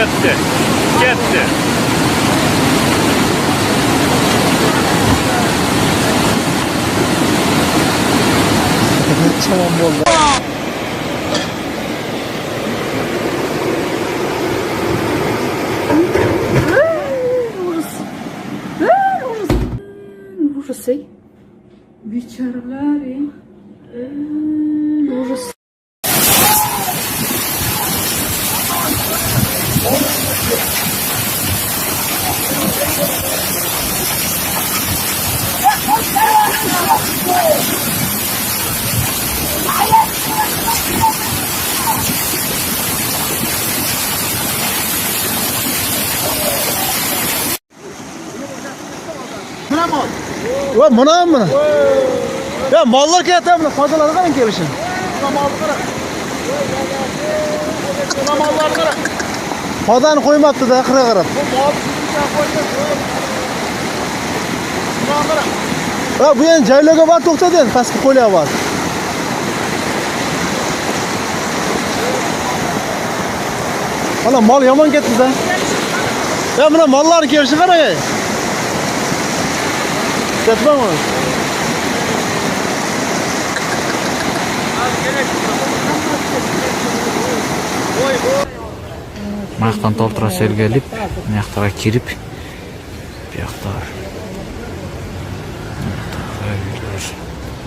Gitti. Gitti. tamam oldu. Burası. Burası. Biçerler. Ulan buna mı? Ya mallar ki yatağı mı? Fazlaları kadar gelişin. Fazlanı koymadı da kıra kırıp. Ya bu yani caylaga var tokta den, paski kolya var. Ana mal yaman gitti da. Ya buna mallar gelişi kara ya. Yatma mı? мына толтыра сергеліп мына жақтарға кирип бұяқта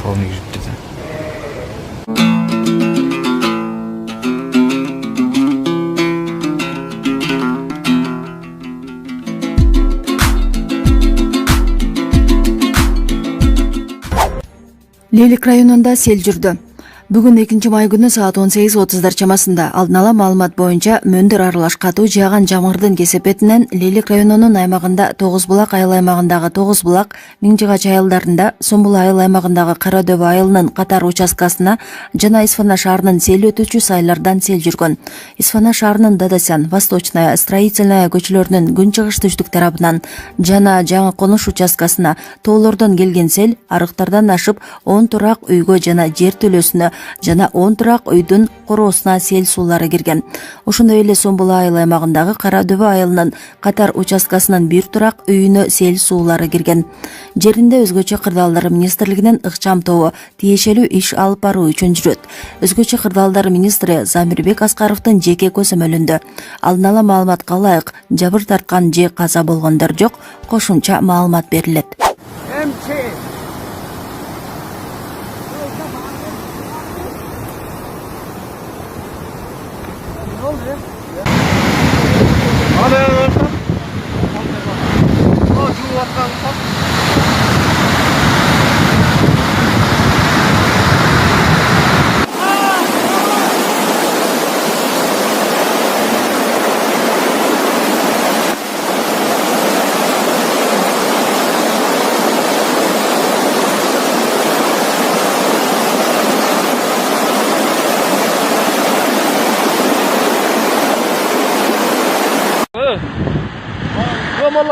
полный кирип да лелик районунда сел жүрдү бүгүн экинчи май күнү саат он сегиз отуздар чамасында. Алдын ала маалымат боюнча мөндүр аралаш катуу жааган жамгырдын кесепетинен лелик районунун аймагында тогуз булак айыл аймагындагы тогуз булак миң жыгач айылдарында сомбул айыл аймагындагы кара дөбө айылынын катар участкасына жана исфана шаарынын сел өтүүчү сайлардан сел жүргөн. Исфана шаарынын дадасян восточная строительная көчөлөрүнүн күнчыгыш түштүк тарабынан жана жаңы конуш участкасына тоолордон келген сел арыктардан ашып он турак үйгө жана жер төлөсүнө жана он турак үйдүн короосуна сел суулары кирген. Ошондой эле сомбул айыл аймагындагы кара дөбө айылынын катар участкасынын бир турак үйүнө сел суулары кирген. Жеринде өзгөчө кырдаалдар министрлигинин ыкчам тобу тиешелүү иш алып баруу үчүн жүрөт. Өзгөчө кырдаалдар министри замирбек аскаровдун жеке көзөмөлүндө. Алдын ала маалыматка ылайык жабыр тарткан же каза болгондор жок кошумча маалымат берилет Hello.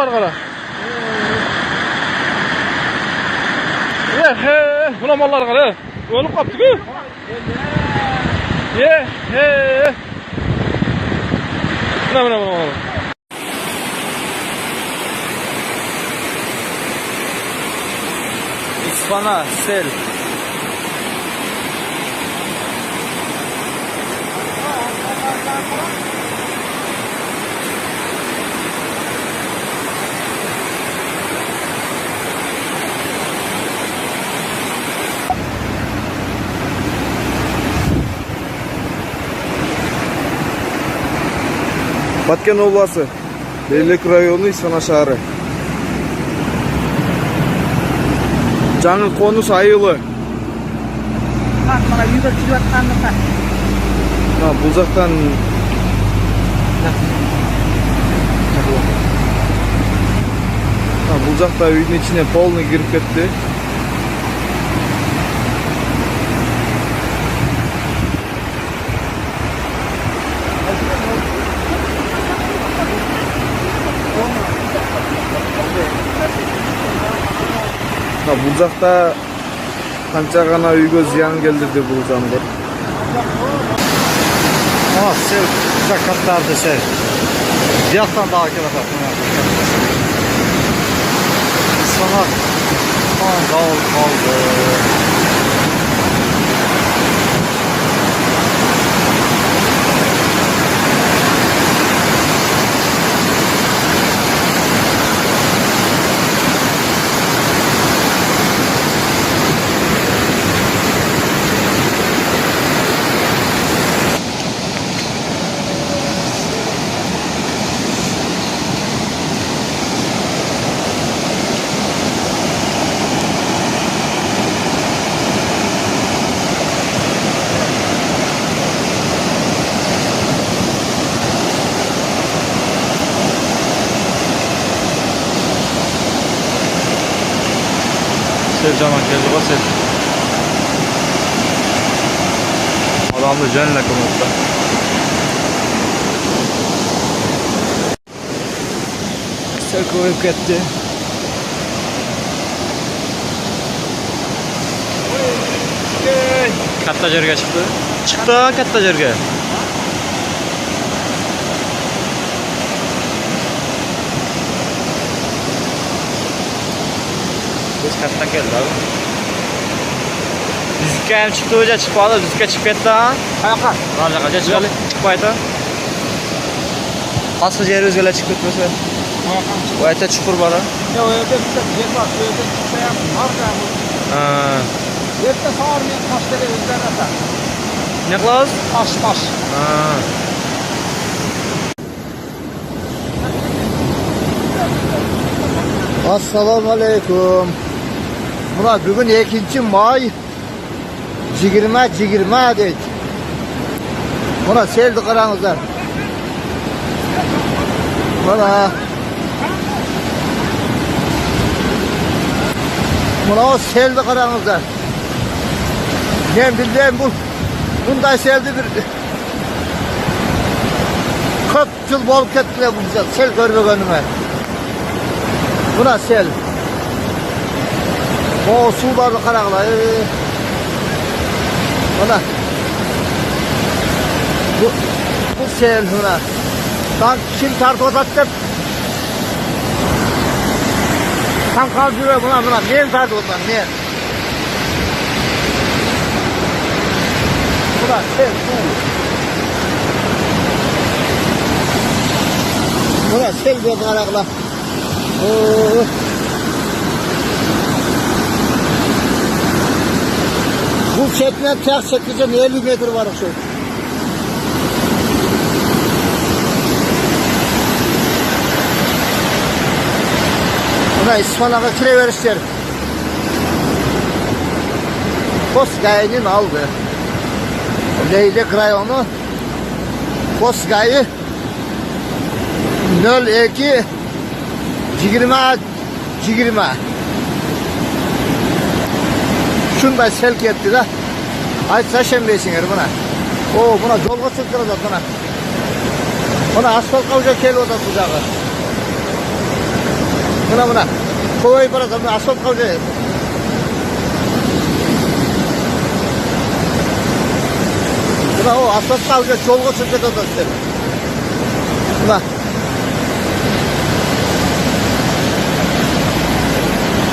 Kara. Ye he, buna mallar kara. Ölüp kaptı ki. Ye he. Buna buna buna buna. Баткен обласы, Лелек району Исфана шаары. Жаңы қоныс айылы. Мына бұл жақтан Мына бұл жақта үйдің ішіне полный кіріп кетті. Ha, Burcaqda qancha gana uyga ziyon keltirdi bu zamda. Ha, sev, şey, Burcaq katlardı sev. Şey. Ziyattan daha kelata. İnsanlar, tamam, dağıl kaldı. Geldi sev. Adamlı kumutta. Sel koyup gitti. Katta jerga chiqdi. Chiqdi katta jerga. Biz katta keldi abi. Bizga ham chiqdi o'ja chiqmadi, bizga chiqib ketdi. Qayoqqa? Naryoqqa chiqadi. Chiqmaydi. Pastki yer o'zgalar chiqib ketmasa. Bu yerda chuqur bor. Ya o yerda bitta yer bor. Bu yerda chiqsa ham Ha. Yerda sog'ormay toshlar o'zgarasa. Ne qilamiz? Tosh, tosh. Ha. Assalamu alaykum. Muna bugün 2 may 20 20 deydi. Muna seldi qarаңыздар. Muna Muna o seldi qarаңыздар. Men bildim bu bunday seldi bir ko'p yıl bo'lib ketdilar bu sel ko'rmaganime. Buna sel. O sularını qaraqlar. bu, bu sel buna. Tan kim tartı otattı? Tan kaldırıyor buna buna. Men tartı otan men. Buna sel su. Buna sel bir qaraqlar. Oo. Bu çekme ters çekeceğim 50 metre var şu. Buna İspanak'a kire verişler. Koskay'ın aldı. Leylek rayonu Koskay'ı 02 20 20 Şunday selk etti de. Aytsa şembeysinger buna O buna yolga çıktıracak buna Buna asfalt kavga kel oda sıcağı. Buna buna Kovayı bırakın buna asfalt kavga Buna o asfalt kavga yolga çıktıracak oda Buna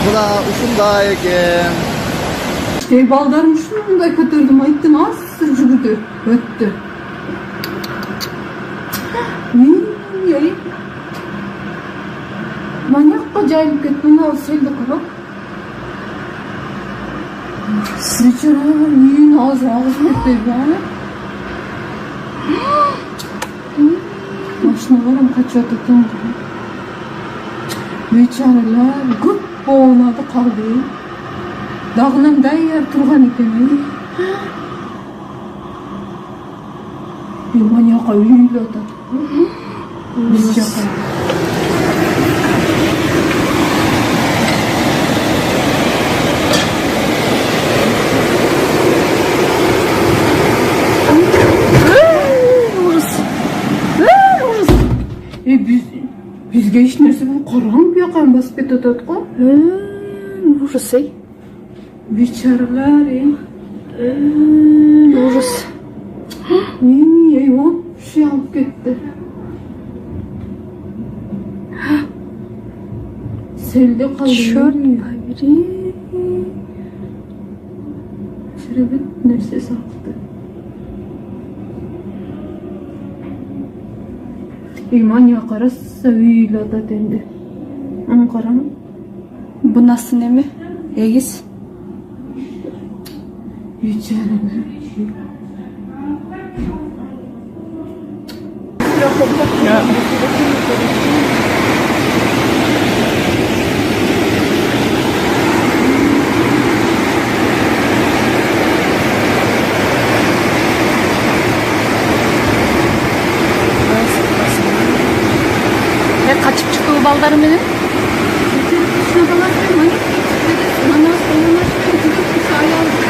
Buna uşunda ekan işte baldarın şununda katırdım ayıttı nasıl sırcı güdü. Öttü. Yayı. Manyak bacayım kötümüne olsaydı kuru. Sırcı yiyin ağız ağız kötü yani. Maşinalarım kaçıyor tutun. Beçareler gıp boğuladı kaldı. Дагынан даяр турган экен эй мына жака үйлөнүп атат биз жака бизге эч нерсе караң бияка басып кетип атат го ужас эй Бичаралар, ey. Ужас. Ey, ey, o bir şey alıp gitti. Selde kaldı. Şöyle biri. Şuraya bir nerse sattı. İman yakarasa öyle da dendi. Ankara mı? Bu nasıl ne mi? Egiz. Yüceleme. He kaçıp çıktı o baldarım benim. Şuna bakarsan hani bana sonra çocuk bir şey aldı.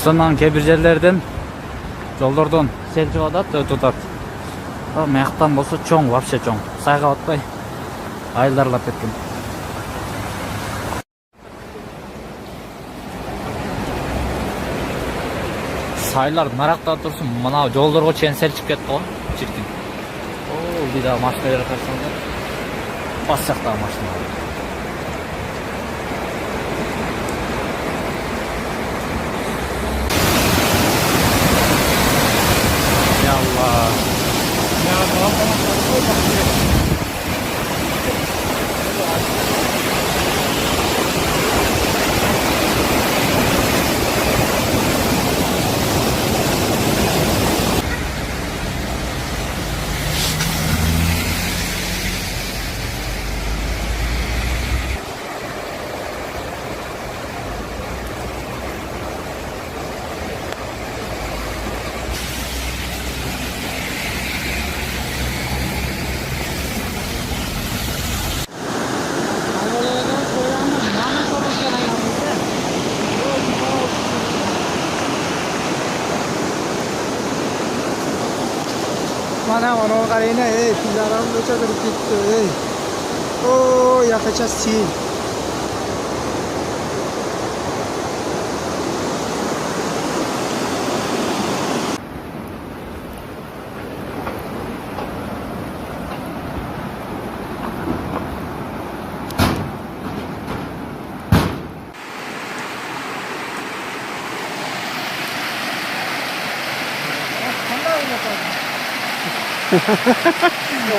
Истандан кээ бир жерлерден жолдордон сел чыгып атат өтүп атат а мыяктан болсо чоң вообще чоң сайгап атпай айылдарлап кеткен сайлар наракта турсун мына жолдорго чейин сел чыгып кетти го чиркин о бир дагы машиналар карасаңдар бас жактагы машиналар Ya Allah. Mana mana qarayna, ey, pillarim o'cha kirib ketdi, ey. O, yaqacha sil.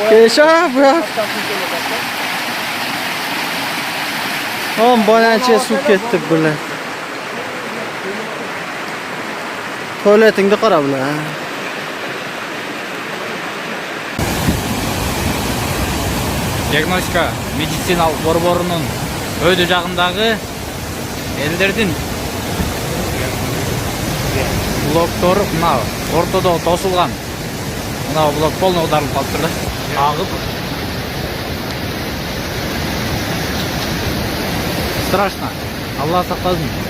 Keşa bırak. Oğlum bonancha suv ketdi bular. Tualetingni qara bular. диагностика медициналык борборунун өйдө жагындагы элдердин блоктору мына ортодо тосулган мына блок полный аударылып калыптыр да агып страшно алла сактасын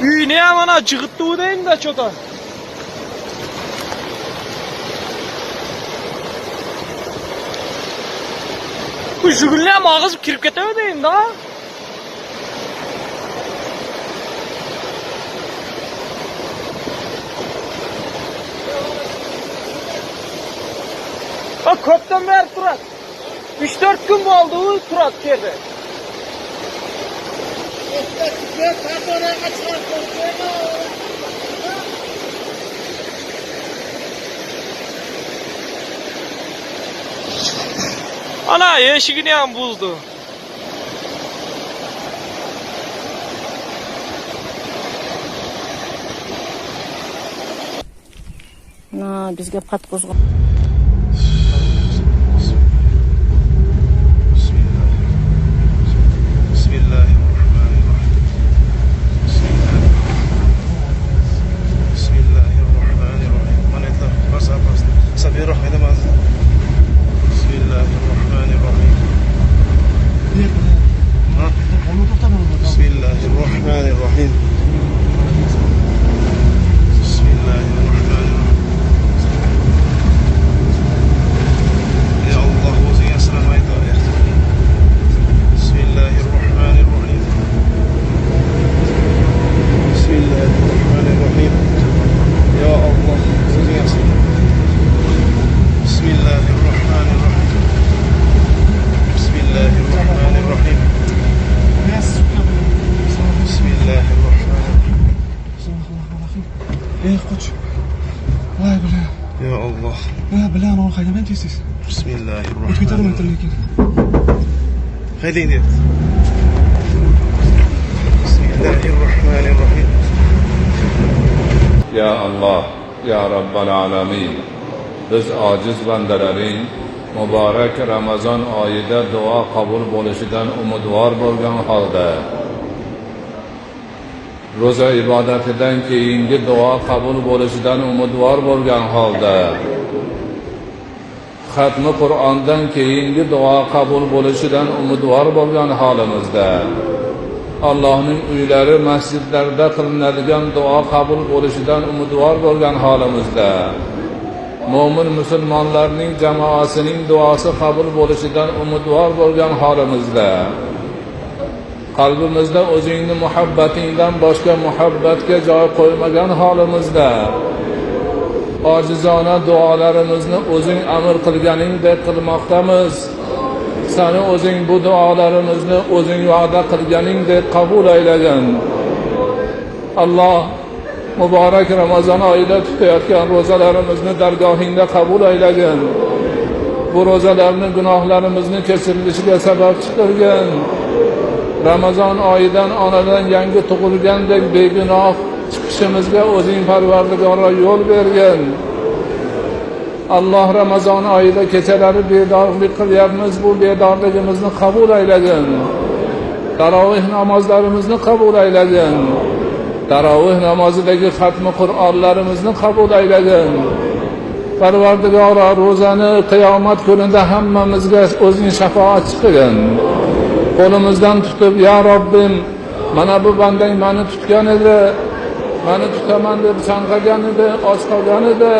Үйüne amana çıkıttı deyin de çota. Kuşugulne ama ağız kirip ketemedeyin daha. O ver Turat. 3-4 gün mü oldu Turat girdi. Ana yaşı güneyen buldu. Na bizga pat qo'zg'ab بيروح هنا medeniyet. Bismillahirrahmanirrahim. Ya Allah, Ya Rabbel Alemin, biz aciz bandalarin, mübarek Ramazan ayida dua kabul bo'lishidan umidvor bo'lgan holda ro'za ibodatidan keyingi duo qabul bo'lishidan umidvor bo'lgan holda xatmi Qur'ondan keyingi duo qabul bo'lishidan umidvor bo'lgan holimizda. Allohning uylari masjidlarda qilinadigan duo qabul bo'lishidan umidvor bo'lgan holimizda. Mo'min musulmonlarning jamoasining duosi qabul bo'lishidan umidvor bo'lgan holimizda. Qalbimizda o'zingni muhabbatingdan boshqa muhabbatga joy qo'ymagan holimizda. Ojizona duolarimizni o'zing amr qilganingdek qilmoqdamiz sani o'zing bu duolarimizni o'zing va'da qilganingdek qabul aylagin alloh muborak ramazon oyida tutayotgan ro'zalarimizni dargohingda qabul aylagin bu ro'zalarni gunohlarimizni kechirilishiga sababchi qilgin ramazon oyidan onadan yangi tug'ilgandek begunoh chiqishimizga o'zing parvardigoro yo'l bergin alloh ramazon oyida kechalari bedorlik qilyapmiz bu bedorligimizni qabul aylagin taroveh namozlarimizni qabul aylagin taroveh namozidagi xatmi qur'onlarimizni qabul aylagin parvardigoro ro'zani qiyomat kunida hammamizga o'zing shafoatchi qilgin. Qo'limizdan tutib ya robbim mana bu bandang mani tutgan edi mani tutaman deb chanqagan edi och qolgan edi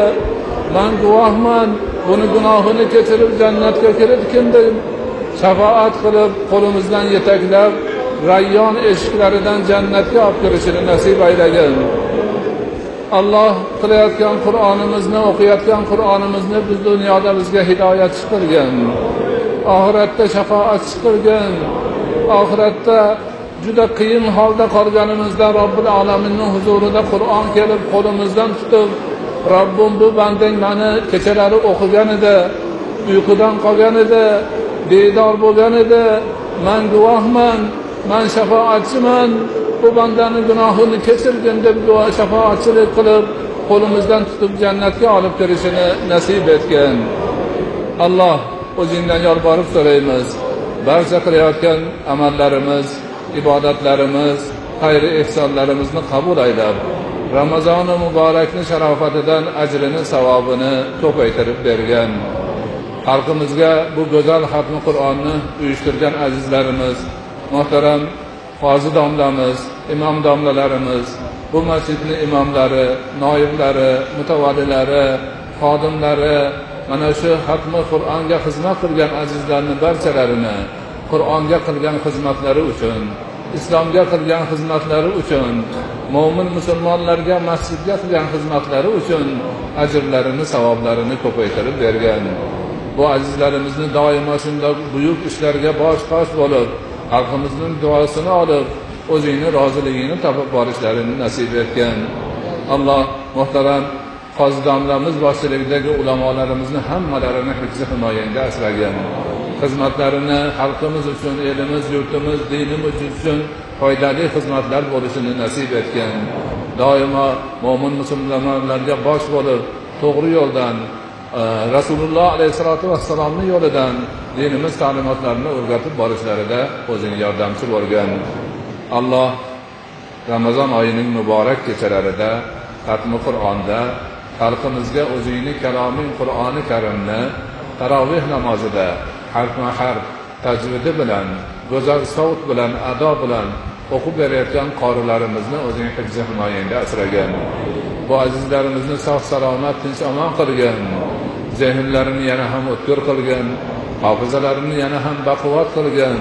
man guvohman buni gunohini kechirib jannatga kiritgin deb shafoat qilib qo'limizdan yetaklab rayyon eshiklaridan jannatga olib kirishini nasib aylagin alloh qilayotgan qur'onimizni o'qiyotgan qur'onimizni biz dunyoda bizga hidoyatchi qilgin oxiratda shafoatchi qilgin oxiratda juda qiyin holda qolganimizda robbil alaminni huzurida qur'on kelib qo'limizdan tutib robbim bu bandang mani kechalari o'qigan edi uyqudan qolgan edi bedor bo'lgan edi man guvohman man shafoatchiman bu bandani gunohini kechirgin deb shafoatchilik qilib qo'limizdan tutib jannatga olib kirishini nasib etgin alloh o'zingdan yolborib so'raymiz barcha qilayotgan amallarimiz ibodatlarimiz xayri ehsonlarimizni qabul aylab ramazoni muborakni sharofatidan ajrini savobini ko'paytirib bergan. Xalqimizga bu go'zal xatmi qur'onni uyushtirgan azizlarimiz muhtaram qozi domlamiz imom domlalarimiz bu masjidni imomlari noiblari mutavalilari xodimlari mana shu xatmi qur'onga xizmat qilgan azizlarni barchalarini qur'onga qilgan xizmatlari uchun islomga qilgan xizmatlari uchun mo'min musulmonlarga masjidga qilgan xizmatlari uchun ajrlarini savoblarini ko'paytirib bergan. Bu azizlarimizni doimo shundoq buyuk ishlarga bosh qosh bo'lib xalqimizning duosini olib o'zingni roziligingni topib borishlarini nasib etgan. Alloh muhtaram qozi domlamiz boshchiligidagi ulamolarimizni hammalarini hifzi himoyangda asragin xizmatlarini xalqimiz uchun elimiz yurtimiz dinimiz uchun foydali xizmatlar bo'lishini nasib etgan. Doimo mo'min musulmonlarga bosh bo'lib to'g'ri yo'ldan e, rasululloh alayhissalotu vassalomni yo'lidan dinimiz ta'limotlarini o'rgatib borishlarida o'zing yordamchi bo'lgin alloh ramazon oyining muborak kechalarida xatmi qur'onda xalqimizga o'zingni kaloming qur'oni karimni taroveh namozida harfma harf tajvidi bilan go'zal sovut bilan ado bilan o'qib berayotgan qorilarimizni o'zing hifzi himoyangda asragin bu azizlarimizni sog' salomat tinch omon qilgin zehnlarini yana ham o'tkir qilgin hofizalarini yana ham baquvvat qilgin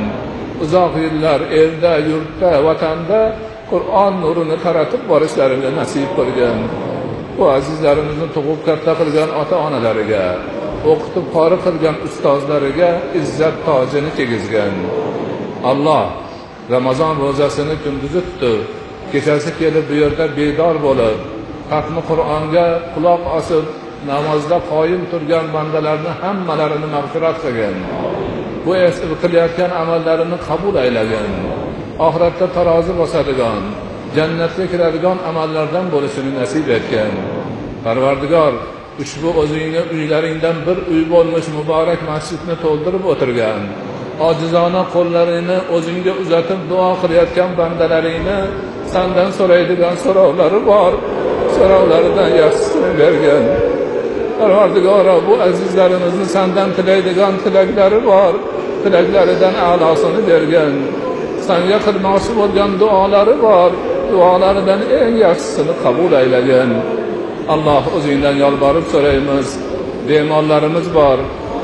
uzoq yillar elda yurtda vatanda qur'on nurini taratib borishlarini nasib qilgin bu azizlarimizni tug'ib katta qilgan ota onalariga o'qitib qori qilgan ustozlariga izzat tojini kiygizgin alloh ramazon ro'zasini kunduzi tutib kechasi kelib bu yerda bedor bo'lib xatmi qur'onga quloq osib namozda qoyim turgan bandalarni hammalarini mag'firat qilgin bu qilayotgan amallarini qabul aylagin oxiratda tarozi bosadigan jannatga kiradigan amallardan bo'lishini nasib etgin parvardigor ushbu o'zingni uylaringdan bir uy bo'lmish muborak masjidni to'ldirib o'tirgan. Ojizona qo'llarini o'zingga uzatib duo qilayotgan bandalaringni sandan so'raydigan so'rovlari bor. So'rovlaridan yaxshisini bergin. Parvardigoro bu azizlarimizni sandan tilaydigan tilaklari bor. Tilaklaridan a'losini bergin. Sanga qilmoqchi bo'lgan duolari bor. Duolaridan eng yaxshisini qabul aylagin alloh o'zingdan yolborib so'raymiz bemorlarimiz bor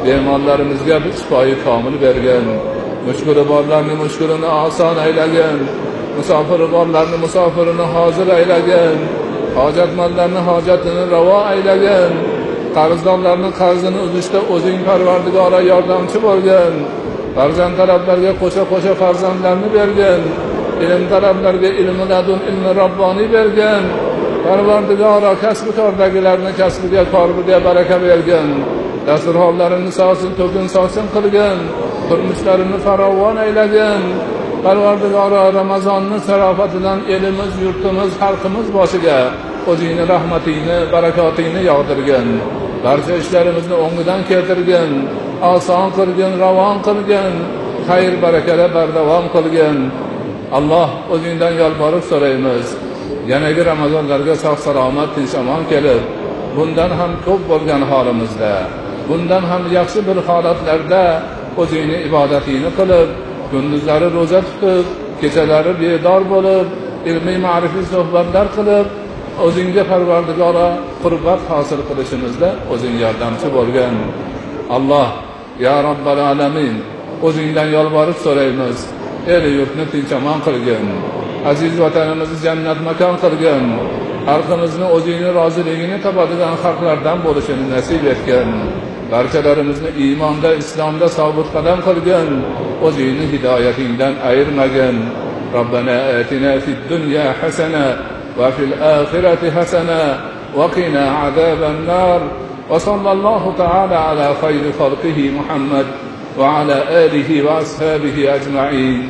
bemorlarimizga shifoyi komil bergin mushkuli borlarni mushkulini oson aylagin musofiri borlarni musofirini hozir aylagin hojatmandlarni hojatini ravo aylagin qarzdorlarni qarzini uzishda o'zing parvardigora yordamchi bo'lgin farzand talablarga qo'sha qo'sha farzandlarni bergin ilm talablarga ilmi ladun ilmi robboniy bergin parvardigoro kasbi kordagilarni kasbiga koriga baraka bergin. Dasturxonlarini sosin to'kin sosin qilgin. Turmushlarini farovon aylagin. Parvardigoro ramazonni sarofatidan elimiz yurtimiz xalqimiz boshiga o'zingni rahmatingni barakotingni yog'dirgin. Barcha ishlarimizni o'ngidan keltirgin. Oson qilgin ravon qilgin. Xayr barakada bardavom qilgin. Alloh o'zingdan yolborib so'raymiz. Yanagi ramazonlarga sog' salomat tinch omon kelib bundan ham ko'p bo'lgan holimizda bundan ham yaxshi bir holatlarda o'zingni ibodatingni qilib kunduzlari ro'za tutib kechalari bedor bo'lib ilmiy ma'rifiy suhbatlar qilib o'zingga parvardigora qurbat hosil qilishimizda o'zing yordamchi bo'lgin. Alloh ya robbal alamin o'zingdan yolvorib so'raymiz el yurtni tinch omon qilgin. aziz vatanimizni jannat makon qilgin xalqimizni o'zingni roziligini topadigan xalqlardan bo'lishini nasib etgin barchalarimizni iymonda islomda sobit qadam qilgin o'zingni hidoyatingdan ayirmagin ربنا آتنا في الدنيا حسنة وفي الآخرة حسنة وقنا عذاب النار وصلى الله تعالى على خير خلقه محمد وعلى آله وأصحابه أجمعين